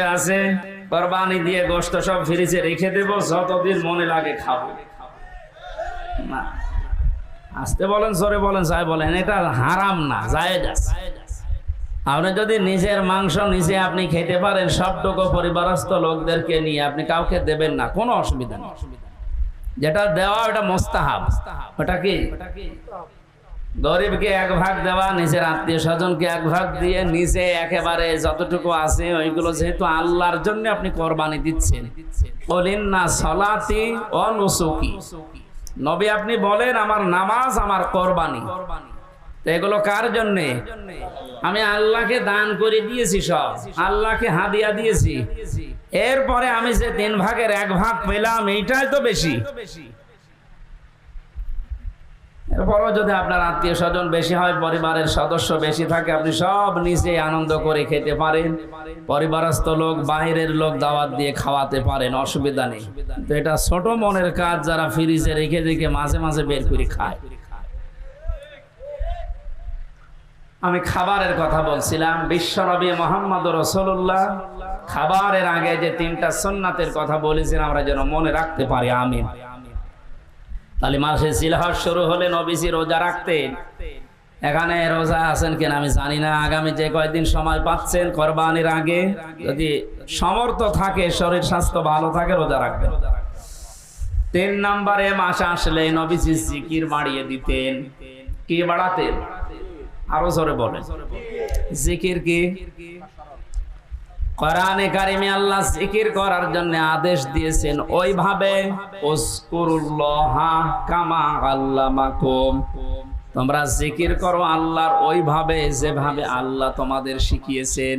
আছে, কোরবানি দিয়ে গোশত সব ফ্রিজে রেখে দেব, যতদিন মনে লাগে খাব। না। আসতে বলেন সরে বলেন যাই বলেন, এটা হারাম না, জায়েজ আছে। আপনি যদি নিজের মাংস নিজে আপনি খেতে পারেন, সবটুকু পরিবারস্থ লোকদেরকে নিয়ে আপনি কাউকে দেবেন না, কোনো অসুবিধা নেই। যেটা দেওয়া, ওটা মোস্তাহাব। ওটা কি? গরিবকে এক ভাগ দেওয়া, নিজের আত্মীয় স্বজনকে এক ভাগ দিয়ে নিজে একেবারে যতটুকু আছে ওইগুলো যেহেতু আল্লাহর জন্য আপনি কোরবানি দিচ্ছেন। বলেন না সলাতি অনুসুকি নবী আপনি বলেন, আমার নামাজ আমার কোরবানি। এগুলো কার জন্যে? আমি আল্লাহকে দান করে দিয়েছি সব, আল্লাহকে হাদিয়া দিয়েছি। এরপরে আমি যে তিন ভাগের এক ভাগ পেলাম, এইটাই তো বেশি। এরপরও যদি আপনার আত্মীয় স্বজন বেশি হয়, পরিবারের সদস্য বেশি থাকে, আপনি সব নিজে আনন্দ করে খেতে পারেন। পরিবারস্থ লোক বাইরের লোক দাওয়াত দিয়ে খাওয়াতে পারেন, অসুবিধা নেই। তো এটা ছোট মনের কাজ যারা ফ্রিজে রেখে রেখে মাঝে মাঝে বের করে খায়। আমি খাবারের কথা বলছিলাম বিশ্বনবী মোহাম্মদ রসুল্লাহ খাবারের আগে যে তিনটা সন্ন্যাতের কথা বলেছিলাম আমরা যেন মনে রাখতে পারি, আমিন। তাহলে মাসে সিলহাস শুরু হলে নবীজি রোজা রাখতেন। এখানে রোজা আছেন কিনা আমি জানি না। আগামী যে কয়েকদিন সময় পাচ্ছেন কোরবানির আগে, যদি সমর্থ থাকে, শরীর স্বাস্থ্য ভালো থাকে, রোজা রাখবেন। তিন নম্বরে মাস আসলে নবীজি জিকির বাড়িয়ে দিতেন। কি বাড়াতেন? আরও জোরে বলেন। জিকির কি? কোরআনে কারিমে আল্লাহ জিকির করার জন্য আদেশ দিয়েছেন, ওইভাবে কামা আল্লামাকুম। তোমরা জিকির করো আল্লাহর ওইভাবে, যেভাবে আল্লাহ তোমাদের শিখিয়েছেন।